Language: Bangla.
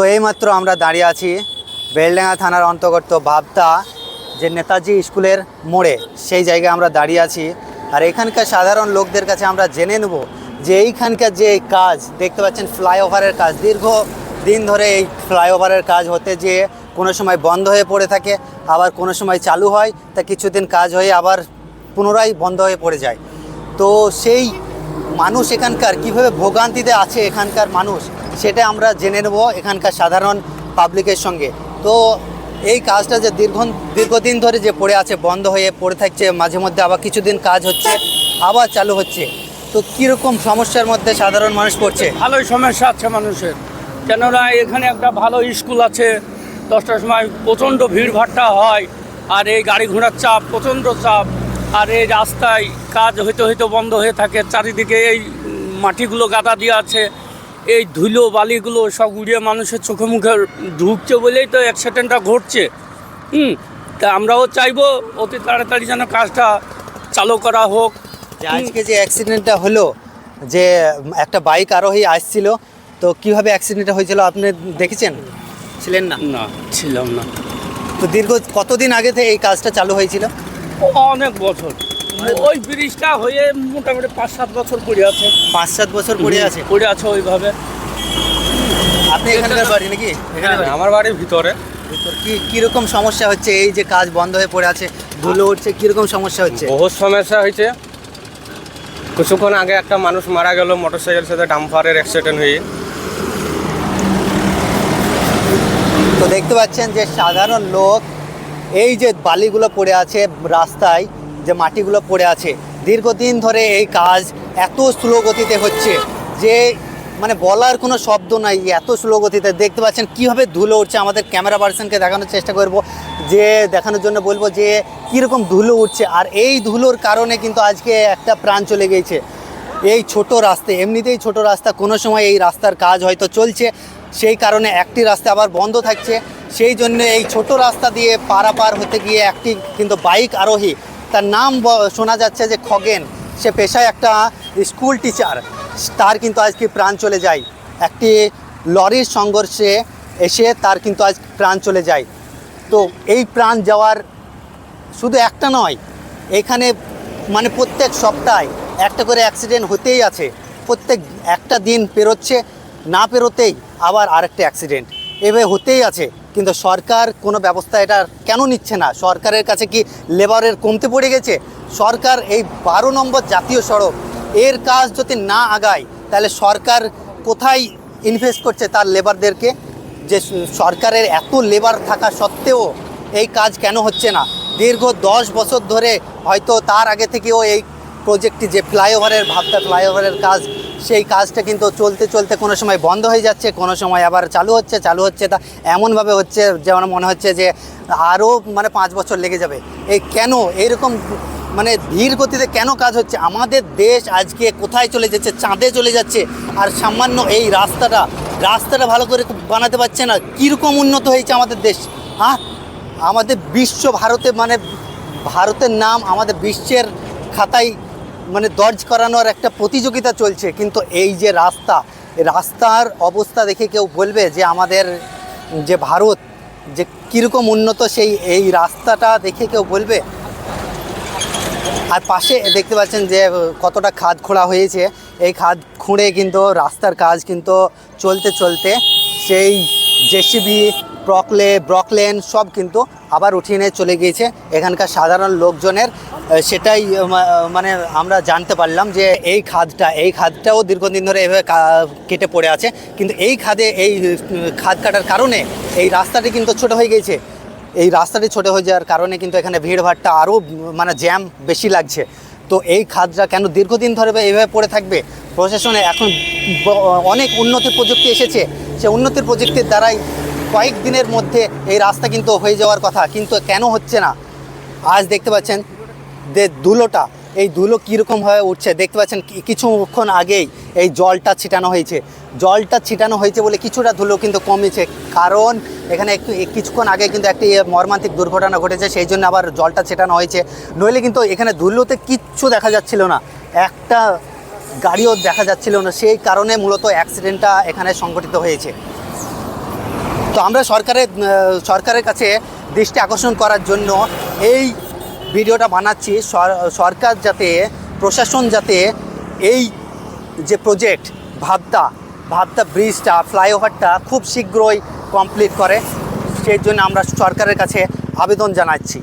তো এইমাত্র আমরা দাঁড়িয়ে আছি বেলডাঙ্গা থানার অন্তর্গত ভাবতা, যে নেতাজি স্কুলের মোড়ে। সেই জায়গায় আমরা দাঁড়িয়ে আছি। আর এখানকার সাধারণ লোকদের কাছে আমরা জেনে নেব যে এইখানকার যে কাজ, দেখতে পাচ্ছেন ফ্লাইওভারের কাজ। দীর্ঘ দিন ধরে এই ফ্লাইওভারের কাজ হতে যে কোনো সময় বন্ধ হয়ে পড়ে থাকে, আবার কোনো সময় চালু হয়, তা কিছুদিন কাজ হয়ে আবার পুনরায় বন্ধ হয়ে পড়ে যায়। তো সেই মানুষ এখানকার, কীভাবে ভোগান্তিতে আছে এখানকার মানুষ? সেটা আমরা জেনে নেব এখানকার সাধারণ পাবলিকের সঙ্গে। তো এই কাজটা যে দীর্ঘ দীর্ঘদিন ধরে যে পড়ে আছে, বন্ধ হয়ে পড়ে থাকছে, মাঝে মধ্যে আবার কিছুদিন কাজ হচ্ছে, আবার চালু হচ্ছে। তো কীরকম সমস্যার মধ্যে সাধারণ মানুষ পড়ছে? ভালোই সমস্যা আছে মানুষের। কেননা এখানে একটা ভালো স্কুল আছে, দশটার সময় প্রচণ্ড ভিড়ভাট্টা হয়, আর এই গাড়ি ঘোড়ার চাপ, প্রচণ্ড চাপ, আর এই রাস্তায় কাজ হইতে হইতে বন্ধ হয়ে থাকে, চারিদিকে এই মাটিগুলো গাদা দিয়ে আছে এই ধুলো বালিগুলো সব উড়িয়ে মানুষের চোখে মুখে ঢুকছে বলেই তো অ্যাক্সিডেন্টটা ঘটছে। হুম তা আমরাও চাইব অতি তাড়াতাড়ি যেন কাজটা চালু করা হোক। আজকে যে অ্যাক্সিডেন্টটা হলো যে একটা বাইক আরোহী আসছিল তো কীভাবে অ্যাক্সিডেন্টটা হয়েছিল আপনি দেখেছেন? ছিলেন না? না ছিলাম না। তো দীর্ঘ কতদিন আগে থেকে এই কাজটা চালু হয়েছিল? অনেক বছর। ওই ব্রিজটা হয়ে মোটামুটি পাঁচ সাত বছর পড়ে আছে। পাঁচ সাত বছর পড়ে আছে? পড়ে আছে ওইভাবে। আপনি এখানকার বাড়ি নাকি? এখানে আমার বাড়ির ভিতরে। ভিতর কি কীরকম সমস্যা হচ্ছে? এই যে কাজ বন্ধ হয়ে পড়ে আছে ধুলো উঠছে কীরকম সমস্যা হচ্ছে? বহুত সমস্যা হয়েছে। কিছুক্ষণ আগে একটা মানুষ মারা গেল মোটরসাইকেল সাথে ডাম্পারের অ্যাক্সিডেন্ট হয়ে। তো দেখতে পাচ্ছেন যে সাধারণ লোক এই যে বালিগুলো পড়ে আছে রাস্তায় যে মাটিগুলো পড়ে আছে, দীর্ঘদিন ধরে এই কাজ এত স্লো গতিতে হচ্ছে যে মানে বলার কোনো শব্দ নাই এত স্লো গতিতে। দেখতে পাচ্ছেন কীভাবে ধুলো উঠছে, আমাদের ক্যামেরা পার্সনকে দেখানোর চেষ্টা করব, যে দেখানোর জন্য বলব যে কীরকম ধুলো উঠছে। আর এই ধুলোর কারণে কিন্তু আজকে একটা প্রাণ চলে গিয়েছে। এই ছোট রাস্তা, এমনিতেই ছোট রাস্তা, কোনো সময় এই রাস্তার কাজ হয়তো চলছে। সেই কারণে একটি রাস্তা আবার বন্ধ থাকছে। সেই জন্য এই ছোট রাস্তা দিয়ে পারাপার হতে গিয়ে একটি কিন্তু বাইক আরোহী তার নাম শোনা যাচ্ছে যে খগেন। সে পেশায় একটা স্কুল টিচার। তার কিন্তু আজকে প্রাণ চলে যায়। একটি লরির সংঘর্ষে এসে তার কিন্তু আজ প্রাণ চলে যায়। তো এই প্রাণ যাওয়ার শুধু একটা নয়, এখানে মানে প্রত্যেক সপ্তাহে একটা করে অ্যাক্সিডেন্ট হতেই আছে। প্রত্যেক একটা দিন পেরোচ্ছে, না পেরোতেই আবার আরেকটা অ্যাক্সিডেন্ট এভাবে হতেই আছে। কিন্তু সরকার কোনো ব্যবস্থা এটা কেন নিচ্ছে না? সরকারের কাছে কি লেবারের কমতে পড়ে গেছে? সরকার এই বারো নম্বর জাতীয় সড়ক, এর কাজ যদি না আগায়, তাহলে সরকার কোথায় ইনভেস্ট করছে তার লেবারদেরকে? যে সরকারের এত লেবার থাকা সত্ত্বেও এই কাজ কেন হচ্ছে না? দীর্ঘ দশ বছর ধরে হয়তো তার আগে থেকেও এই প্রজেক্টটি যে ফ্লাইওভারের ভাবটা ফ্লাইওভারের কাজ সেই কাজটা কিন্তু চলতে চলতে কোনো সময় বন্ধ হয়ে যাচ্ছে, কোনো সময় আবার চালু হচ্ছে চালু হচ্ছে তা এমনভাবে হচ্ছে যেমন মনে হচ্ছে যে আরও মানে পাঁচ বছর লেগে যাবে। এই কেন? এইরকম মানে ধীর গতিতে কেন কাজ হচ্ছে? আমাদের দেশ আজকে কোথায় চলে যাচ্ছে, চাঁদে চলে যাচ্ছে, আর সামান্য এই রাস্তাটা রাস্তাটা ভালো করে বানাতে পারছে না, কীরকম উন্নত হয়েছে আমাদের দেশ? হ্যাঁ? আমাদের বিশ্ব ভারতে মানে ভারতের নাম আমাদের বিশ্বের খাতায় মানে দর্জ করানোর একটা প্রতিযোগিতা চলছে, কিন্তু এই যে রাস্তা, রাস্তার অবস্থা দেখে কেউ বলবে যে আমাদের যে ভারত, যে কীরকম উন্নত সেই এই রাস্তাটা দেখে কেউ বলবে? আর পাশে দেখতে পাচ্ছেন যে কতটা খাদ খোঁড়া হয়েছে, এই খাদ খুঁড়ে কিন্তু রাস্তার কাজ কিন্তু চলতে চলতে সেই জেসিবি ব্রকলে, ব্রকলেন সব কিন্তু আবার উঠিয়ে নিয়ে চলে গিয়েছে। এখানকার সাধারণ লোকজনের সেটাই মানে আমরা জানতে পারলাম যে এই খাদটা, এই খাদটাও দীর্ঘদিন ধরে এভাবে কেটে পড়ে আছে। কিন্তু এই খাদে, এই খাদ কাটার কারণে এই রাস্তাটি কিন্তু ছোট হয়ে গেছে এই রাস্তাটি ছোট হয়ে যাওয়ার কারণে কিন্তু এখানে ভিড়ভাড়টা আরও মানে জ্যাম বেশি লাগছে। তো এই খাদটা কেন দীর্ঘদিন ধরে এইভাবে পড়ে থাকবে? প্রশাসনে এখন অনেক উন্নতি প্রযুক্তি এসেছে। সে উন্নতির প্রযুক্তির দ্বারাই কয়েক দিনের মধ্যে এই রাস্তা কিন্তু হয়ে যাওয়ার কথা, কিন্তু কেন হচ্ছে না? আজ দেখতে পাচ্ছেন যে ধুলোটা, এই ধুলো কীরকমভাবে উঠছে, দেখতে পাচ্ছেন কিছুক্ষণ আগেই এই জলটা ছিটানো হয়েছে। জলটা ছিটানো হয়েছে বলে কিছুটা ধুলো কিন্তু কমেছে, কারণ এখানে একটু কিছুক্ষণ আগে কিন্তু একটি মর্মান্তিক দুর্ঘটনা ঘটেছে, সেই জন্য আবার জলটা ছেটানো হয়েছে। নইলে কিন্তু এখানে ধুলোতে কিচ্ছু দেখা যাচ্ছিল না, একটা গাড়িও দেখা যাচ্ছিল না, সেই কারণে মূলত অ্যাক্সিডেন্টটা এখানে সংঘটিত হয়েছে। তো আমরা সরকারের সরকারের কাছে দৃষ্টি আকর্ষণ করার জন্য এই ভিডিওটা বানাচ্ছি। সরকার যাতে, প্রশাসন যাতে এই যে প্রজেক্ট ভাবদা ভাবদা ব্রিজটা ফ্লাইওভারটা খুব শীঘ্রই কমপ্লিট করে, সেই জন্য আমরা সরকারের কাছে আবেদন জানাচ্ছি।